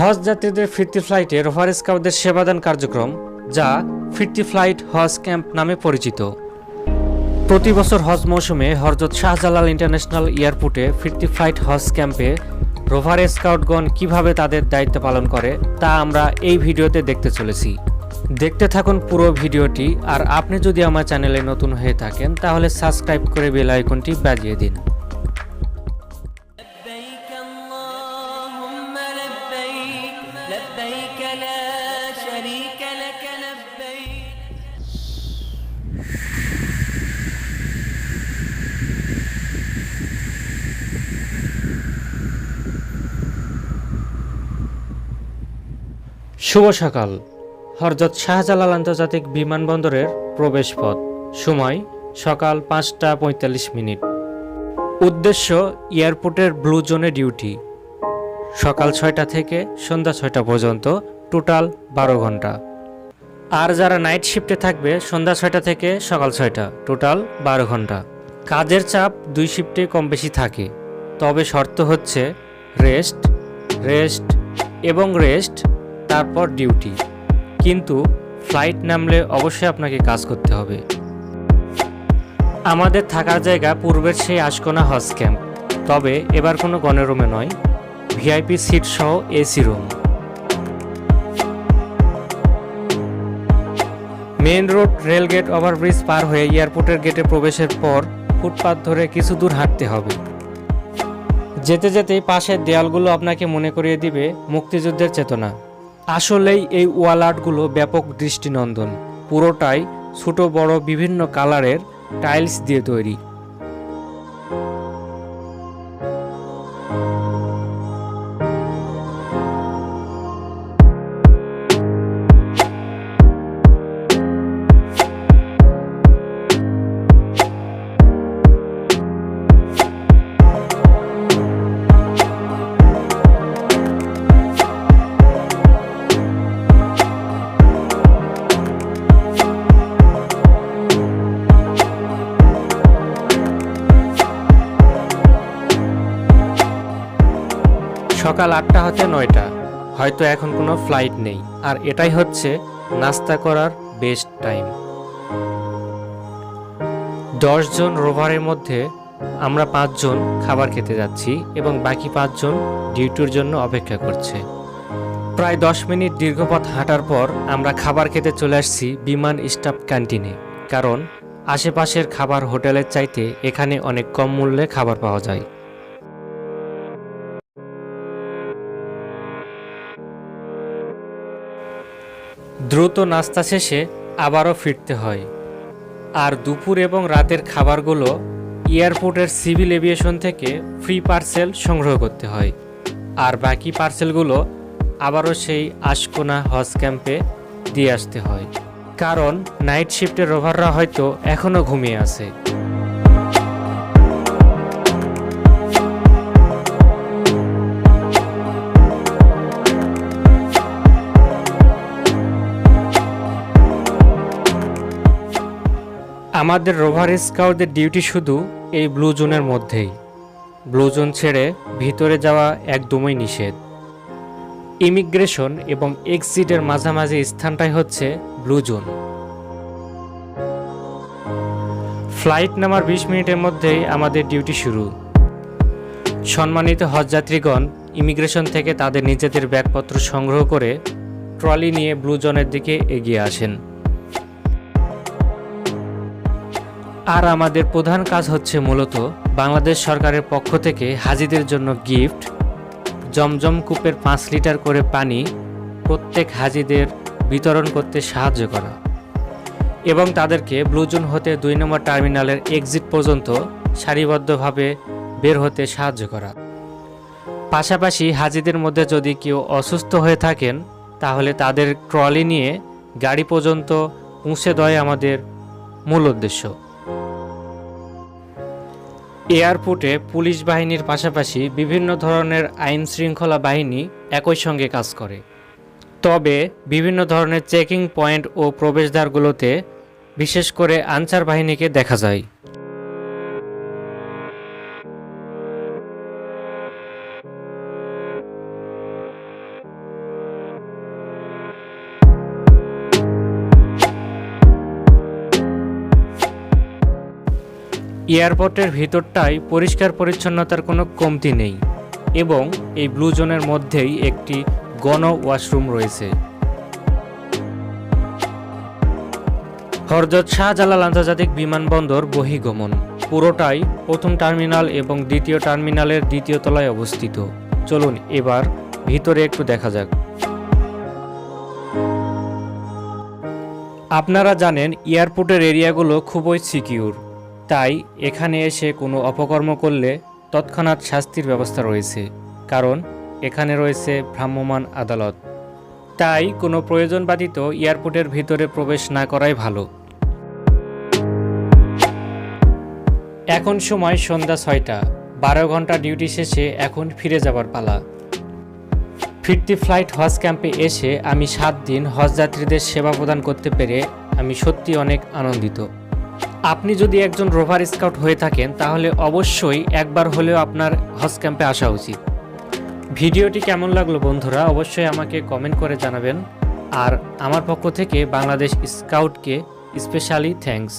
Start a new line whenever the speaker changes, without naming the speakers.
হজ যাত্রীদের ফিরতি ফ্লাইটে রোভার স্কাউটদের সেবাদান কার্যক্রম, যা ফিরতি ফ্লাইট হজ ক্যাম্প নামে পরিচিত। প্রতি বছর হজ মৌসুমে হরজত শাহজালাল ইন্টারন্যাশনাল এয়ারপোর্টে ফিরতি ফ্লাইট হজ ক্যাম্পে রোভার স্কাউটগণ কীভাবে তাদের দায়িত্ব পালন করে, তা আমরা এই ভিডিওতে দেখতে চলেছি। দেখতে থাকুন পুরো ভিডিওটি, আর আপনি যদি আমার চ্যানেলে নতুন হয়ে থাকেন, তাহলে সাবস্ক্রাইব করে বেল আইকনটি বাজিয়ে দিন। শুভ সকাল। হরজত শাহজালাল আন্তর্জাতিক বিমানবন্দরের প্রবেশপথ। সময় সকাল পাঁচটা পঁয়তাল্লিশ মিনিট। উদ্দেশ্য, এয়ারপোর্টের ব্লু জোনে ডিউটি। সকাল ছয়টা থেকে সন্ধ্যা ছয়টা পর্যন্ত টোটাল বারো ঘণ্টা। আর যারা নাইট শিফটে থাকবে, সন্ধ্যা ছয়টা থেকে সকাল ছয়টা, টোটাল বারো ঘণ্টা। কাজের চাপ দুই শিফটে কম বেশি থাকে। তবে শর্ত হচ্ছে রেস্ট রেস্ট এবং রেস্ট তারপর ডিউটি। কিন্তু ফ্লাইট নামলে অবশ্যই আপনাকে কাজ করতে হবে। আমাদের থাকার জায়গা পূর্বের সেই আশকোনা হজ ক্যাম্প। তবে এবার কোনো গণরুমে নয়, ভিআইপি সিট সহ AC room. Main road rail gate overbridge পার হয়ে এয়ারপোর্টের গেটে প্রবেশের পর ফুটপাত ধরে কিছু দূর হাঁটতে হবে। যেতে যেতেই পাশের দেয়ালগুলো আপনাকে মনে করিয়ে দিবে মুক্তিযুদ্ধের চেতনা। আসলেই এই ওয়াল আর্টগুলো ব্যাপক দৃষ্টিনন্দন। পুরোটাই ছোট বড় বিভিন্ন কালারের টাইলস দিয়ে তৈরি। সকাল আটটা হতে নয়টা। হয়তো এখন কোনো ফ্লাইট নেই। আর এটাই হচ্ছে নাস্তা করার বেস্ট টাইম জন রোভারের মধ্যে আমরা পাঁচজন খাবার খেতে যাচ্ছি এবং বাকি পাঁচজন ডিউটির জন্য অপেক্ষা করছে। প্রায় দশ মিনিট দীর্ঘপথ হাঁটার পর আমরা খাবার খেতে চলে আসছি বিমান স্টাফ ক্যান্টিনে। কারণ আশেপাশের খাবার হোটেলের চাইতে এখানে অনেক কম মূল্যে খাবার পাওয়া যায়। দ্রুত নাস্তা শেষে আবারও ফিরতে হয়। আর দুপুর এবং রাতের খাবারগুলো এয়ারপোর্টের সিভিল এভিয়েশন থেকে ফ্রি পার্সেল সংগ্রহ করতে হয়। আর বাকি পার্সেলগুলো আবারও সেই আশকোনা হজ ক্যাম্পে দিয়ে আসতে হয়। কারণ নাইট শিফটের রোভাররা হয়তো এখনও ঘুমিয়ে আছে। আমাদের রোভার স্কাউটদের ডিউটি শুধু এই ব্লু জোনের মধ্যেই। ব্লু জোন ছেড়ে ভিতরে যাওয়া একদমই নিষেধ। ইমিগ্রেশন এবং এক্সিটের মাঝামাঝি স্থানটাই হচ্ছে ব্লু জোন। ফ্লাইট নামার বিশ মিনিটের মধ্যেই আমাদের ডিউটি শুরু। সম্মানিত হজযাত্রীগণ, ইমিগ্রেশন থেকে তাদের নিজেদের ব্যাগপত্র সংগ্রহ করে ট্রলি নিয়ে ব্লু জোনের দিকে এগিয়ে আসেন। আর আমাদের প্রধান কাজ হচ্ছে মূলত বাংলাদেশ সরকারের পক্ষ থেকে হাজিদের জন্য গিফট, জমজম কূপের পাঁচ লিটার করে পানি প্রত্যেক হাজিদের বিতরণ করতে সাহায্য করা এবং তাদেরকে ব্লুজোন হতে দুই নম্বর টার্মিনালের এক্সিট পর্যন্ত সারিবদ্ধভাবে বের হতে সাহায্য করা। পাশাপাশি হাজিদের মধ্যে যদি কেউ অসুস্থ হয়ে থাকেন, তাহলে তাদের ট্রলি নিয়ে গাড়ি পর্যন্ত পৌঁছে দেয় আমাদের মূল উদ্দেশ্য। এয়ারপোর্টে পুলিশ বাহিনীর পাশাপাশি বিভিন্ন ধরনের আইন শৃঙ্খলা বাহিনী একই সঙ্গে কাজ করে। তবে বিভিন্ন ধরনের চেকিং পয়েন্ট ও প্রবেশদ্বারগুলোতে বিশেষ করে আনসার বাহিনীকে দেখা যায়। এয়ারপোর্টের ভিতরটায় পরিষ্কার পরিচ্ছন্নতার কোনো কমতি নেই এবং এই ব্লু জোনের মধ্যেই একটি গণ ওয়াশরুম রয়েছে। হরজত শাহজালাল আন্তর্জাতিক বিমানবন্দর বহিগমন। পুরোটাই প্রথম টার্মিনাল এবং দ্বিতীয় টার্মিনালের দ্বিতীয় তলায় অবস্থিত। চলুন এবার ভিতরে একটু দেখা যাক। আপনারা জানেন, এয়ারপোর্টের এরিয়াগুলো খুবই সিকিউর। তাই এখানে এসে কোনো অপকর্ম করলে তৎক্ষণাৎ শাস্তির ব্যবস্থা রয়েছে, কারণ এখানে রয়েছে ভ্রাম্যমাণ আদালত। তাই কোনো প্রয়োজন ব্যতীত এয়ারপোর্টের ভিতরে প্রবেশ না করাই ভালো। এখন সময় সন্ধ্যা ছয়টা, বারো ঘণ্টা ডিউটি শেষে এখন ফিরে যাবার পালা। ফিরতি ফ্লাইট হজ ক্যাম্পে এসে আমি সাত দিন হজ যাত্রীদের সেবা প্রদান করতে পেরে আমি সত্যি অনেক আনন্দিত। আপনি যদি একজন রোভার স্কাউট হয়ে থাকেন, তাহলে অবশ্যই একবার হলেও আপনার হজ ক্যাম্পে আসা উচিত। ভিডিওটি কেমন লাগল বন্ধুরা, অবশ্যই আমাকে কমেন্ট করে জানাবেন। আর আমার পক্ষ থেকে বাংলাদেশ স্কাউটকে স্পেশালি থ্যাঙ্কস